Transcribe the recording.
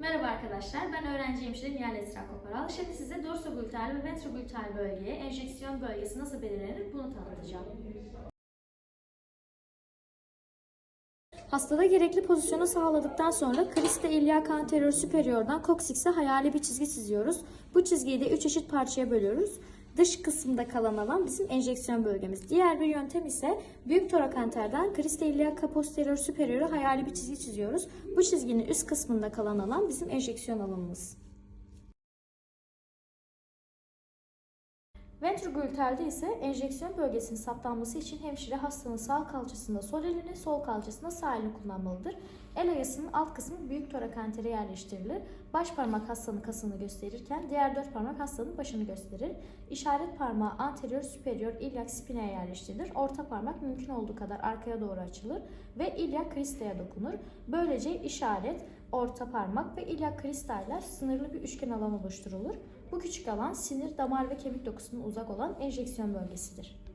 Merhaba arkadaşlar, ben öğrenci hemşire Nihal Esra Koparal. Şimdi size dorsogluteal ve ventrogluteal bölgeye enjeksiyon bölgesi nasıl belirlenir bunu tanıtacağım. Hastada gerekli pozisyonu sağladıktan sonra kriste iliac anterior superior'dan koksix'e hayali bir çizgi çiziyoruz. Bu çizgiyi de 3 eşit parçaya bölüyoruz. Dış kısımda kalan alan bizim enjeksiyon bölgemiz. Diğer bir yöntem ise büyük torakanterden kriste iliac posterior superior'a hayali bir çizgi çiziyoruz. Bu çizginin üst kısmında kalan alan bizim enjeksiyon alanımız. Ventrogluteal'de ise enjeksiyon bölgesinin saptanması için hemşire hastanın sağ kalçasında sol elini, sol kalçasında sağ elini kullanmalıdır. El ayasının alt kısmı büyük torakantere yerleştirilir. Baş parmak hastanın kasını gösterirken diğer dört parmak hastanın başını gösterir. İşaret parmağı anterior superior iliac spina'ya yerleştirilir. Orta parmak mümkün olduğu kadar arkaya doğru açılır ve iliac crista'ya dokunur. Böylece işaret, orta parmak ve iliac crista'yla sınırlı bir üçgen alan oluşturulur. Bu küçük alan sinir, damar ve kemik dokusunun uzak olan enjeksiyon bölgesidir.